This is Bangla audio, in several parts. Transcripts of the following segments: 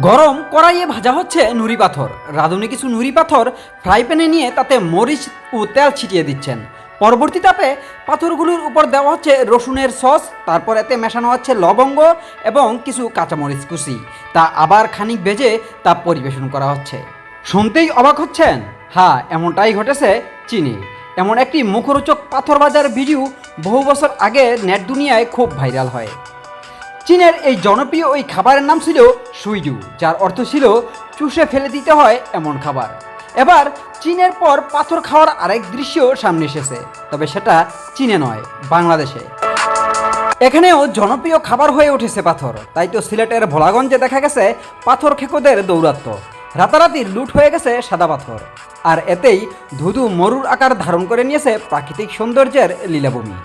গরম কড়াইয়ে ভাজা হচ্ছে নুড়ি পাথর। রাঁধুনি কিছু নুড়ি পাথর ফ্রাই প্যানে নিয়ে তাতে মরিচ ও তেল ছিটিয়ে দিচ্ছেন। পরবর্তী তাপে পাথরগুলোর উপর দেওয়া হচ্ছে রসুনের সস, তারপর এতে মেশানো হচ্ছে লবঙ্গ এবং কিছু কাঁচামরিচ কুচি। তা আবার খানিক ভেজে তা পরিবেশন করা হচ্ছে। শুনতেই অবাক হচ্ছেন? হ্যাঁ এমনটাই ঘটেছে চীনে। এমন একটি মুখরোচক পাথর ভাজার ভিডিও বহু বছর আগে নেট দুনিয়ায় খুব ভাইরাল হয়। চীনের এই জনপ্রিয় ওই খাবারের নাম ছিল সুইডু যার অর্থ ছিল চুষে ফেলে দিতে হয় এমন খাবার। এবার চীনের পর পাথর খাওয়ার আরেক দৃশ্য সামনে এসেছে, তবে সেটা চীনে নয়, বাংলাদেশে। এখানেও জনপ্রিয় খাবার হয়ে উঠেছে পাথর, তাই তো সিলেটের ভোলাগঞ্জে দেখা গেছে পাথর খেকোদের দৌরাত্ম। রাতারাতি লুট হয়ে গেছে সাদা পাথর, আর এতেই ধুধু মরুর আকার ধারণ করে নিয়েছে প্রাকৃতিক সৌন্দর্যের লীলাভূমি।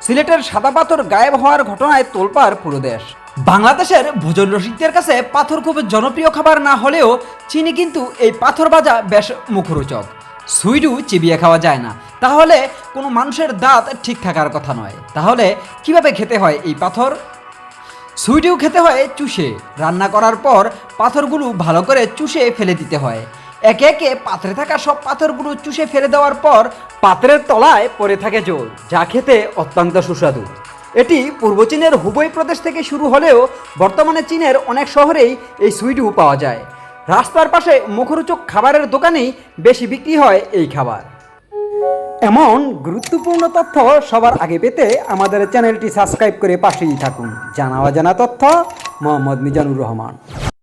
সিলেটের সাদা পাথর গায়েব হওয়ার ঘটনায় তোলপাড় পুরো দেশ। বাংলাদেশের ভোজন রসিকদের কাছে পাথর খুব জনপ্রিয় খাবার না হলেও চিনি কিন্তু এই পাথর ভাজা বেশ মুখরোচক। সুইডু চিবিয়ে খাওয়া যায় না। তাহলে কোনো মানুষের দাঁত ঠিক থাকার কথা নয়। তাহলে কীভাবে খেতে হয় এই পাথর? সুইডিও খেতে হয় চুষে। রান্না করার পর পাথরগুলো ভালো করে চুষে ফেলে দিতে হয়। একে একে পাত্রে থাকা সব পাথরগুলো চুষে ফেলে দেওয়ার পর পাত্রের তলায় পড়ে থাকে জল, যা খেতে অত্যন্ত সুস্বাদু। এটি পূর্ব চীনের হুবই প্রদেশ থেকে শুরু হলেও বর্তমানে চীনের অনেক শহরেই এই সুইডু পাওয়া যায়। রাস্তার পাশে মুখরোচক খাবারের দোকানেই বেশি বিক্রি হয় এই খাবার। এমন গুরুত্বপূর্ণ তথ্য সবার আগে পেতে আমাদের চ্যানেলটি সাবস্ক্রাইব করে পাশেই থাকুন। জানা অজানা তথ্য মোহাম্মদ মিজানুর রহমান।